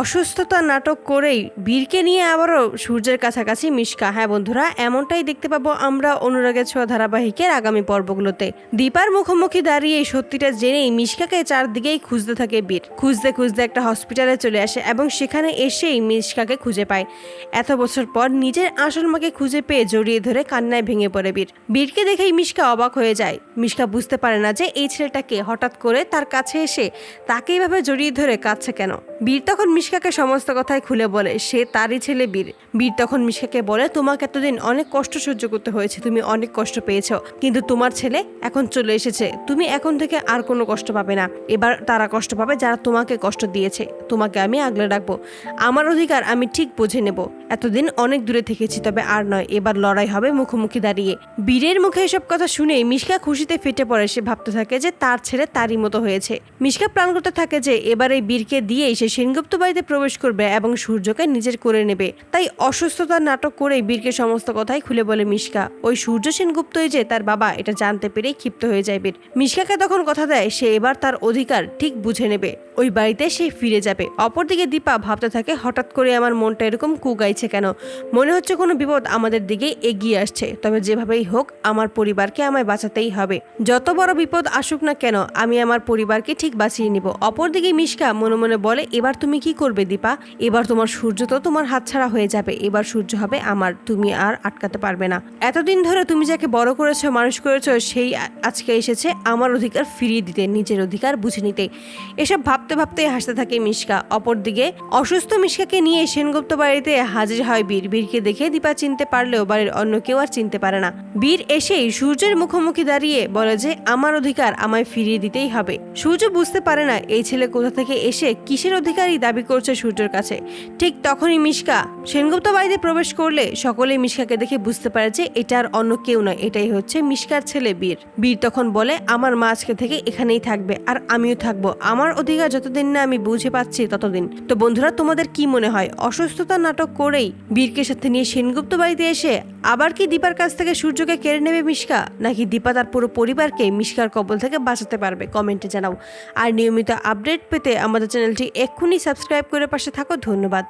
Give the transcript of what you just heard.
অসুস্থতা নাটক করেই বীরকে নিয়ে আবারও সূর্যের কাছাকাছি মিশকা। হ্যাঁ বন্ধুরা, এমনটাই দেখতে পাবো আমরা অনুরাগের ছোঁয়া ধারাবাহিকের আগামী পর্বগুলোতে। দীপার মুখোমুখি দাঁড়িয়ে এই সত্যিটা জেনেই মিশকাকে চারদিকেই খুঁজতে থাকে বীর। খুঁজতে খুঁজতে একটা হসপিটালে চলে আসে এবং সেখানে এসেই মিশকাকে খুঁজে পায়। এত বছর পর নিজের আসল মাকে খুঁজে পেয়ে জড়িয়ে ধরে কান্নায় ভেঙে পড়ে বীর। বীরকে দেখেই মিশকা অবাক হয়ে যায়। মিশকা বুঝতে পারে না যে এই ছেলেটাকে হঠাৎ করে তার কাছে এসে তাকে এইভাবে জড়িয়ে ধরে কাঁদছে কেন? বীর তখন মিশকাকে সমস্ত কথাই খুলে বলে, সে তারই ছেলে বীর। বীর তখন মিশকাকে বলে, তোমাকে এতদিন অনেক কষ্ট সহ্য করতে হয়েছে, তুমি অনেক কষ্ট পেয়েছ, কিন্তু তোমার ছেলে এখন চলে এসেছে, তুমি এখন থেকে আর কোনো কষ্ট পাবে না। এবার তারা কষ্ট পাবে যারা তোমাকে কষ্ট দিয়েছে, তোমাকে আমি আগলে রাখব। আমার অধিকার আমি ঠিক বুঝে নেব। এতদিন অনেক দূরে থেকেছি, তবে আর নয়, এবার লড়াই হবে মুখোমুখি দাঁড়িয়ে। বীরের মুখে এসব কথা শুনে মিশকা খুশিতে ফেটে পড়ে। সে ভাবতে থাকে যে তার ছেলে তারই মতো হয়েছে। মিশকা প্রাণ করতে থাকে যে, এবার এই বীরকে দিয়েই সে সেনগুপ্ত বাড়িতে প্রবেশ করবে এবং সূর্যকে নিজের করে নেবে। তাই অসুস্থতার নাটক করে বীরকে সমস্ত কথাই খুলে বলে মিশকা। ওই সূর্য সেনগুপ্তই যে তার বাবা, এটা জানতে পেরেই ক্ষিপ্ত হয়ে যায় বীর। মিশকাকে তখন কথা দেয়, সে এবার তার অধিকার ঠিক বুঝে নেবে। ওই বাড়িতে সে ফিরে যাবে। অপরদিকে দীপা ভাবতে থাকে, হঠাৎ করে আমার মনটা এরকম কুগাইছে কেন? মনে হচ্ছে কোনো বিপদ আমাদের দিকে এগিয়ে আসছে। তবে যেভাবেই হোক, আমার পরিবারকে আমায় বাঁচাতেই হবে। যত বড় বিপদ আসুক না কেন, আমি আমার পরিবারকে ঠিক বাঁচিয়ে নিব। অপরদিকে মিশকা মনে মনে বলে, এবার তুমি কি করবে দীপা? এবার তোমার সূর্য তো তোমার হাতছাড়া হয়ে যাবে। এবার সূর্য হবে আমার। তুমি আর আটকাতে পারবে না। এতদিন ধরে তুমি যাকে বড় করেছ, মানুষ করেছ, সেই আজকে এসেছে আমার অধিকার ফিরিয়ে দিতে, নিজের অধিকার বুঝে নিতে। এসব ভাবতে ভাবতে হাসতে থাকে মিশকা। অপরদিকে অসুস্থ মিশকাকে নিয়ে সেনগুপ্ত বাড়িতে হাজির হয় বীর। বীরকে দেখে দীপা চিনতে পারলেও বাড়ির অন্য কেউ আর চিনতে পারে না। বীর এসেই সূর্যের মুখোমুখি দাঁড়িয়ে বলে যে, আমার অধিকার আমায় ফিরিয়ে দিতেই হবে। সূর্য বুঝতে পারে না, এই ছেলে কোথা থেকে এসে কিসের অধিকারই দাবি করছে সূর্যের কাছে? ঠিক তখনই মিশকা সেনগুপ্ত বাড়িতে প্রবেশ করলে সকলেই মিশকাকে দেখে বুঝতে পারে যে, এটা আর অন্য কেউ নয়, এটাই হচ্ছে মিশকার ছেলে বীর। বীর তখন বলে, আমার মা আজকে থেকে এখানেই থাকবে, আর আমিও থাকব। আমার অধিকার যতদিন না আমি বুঝে পাচ্ছি, ততদিন। তো বন্ধুরা, তোমাদের কি মনে হয়? অসুস্থতা নাটক করেই বীরকে সাথে নিয়ে সেনগুপ্ত বাড়িতে এসে আবার কি দীপার কাছ থেকে সূর্যকে কেড়ে নেবে মিশকা? নাকি দীপা তার পুরো পরিবারকে মিশকার কবল থেকে বাঁচাতে পারবে? কমেন্টে জানাও। আর নিয়মিত আপডেট পেতে আমাদের চ্যানেলটি এক্ষুনি সাবস্ক্রাইব করে পাশে থাকো। ধন্যবাদ।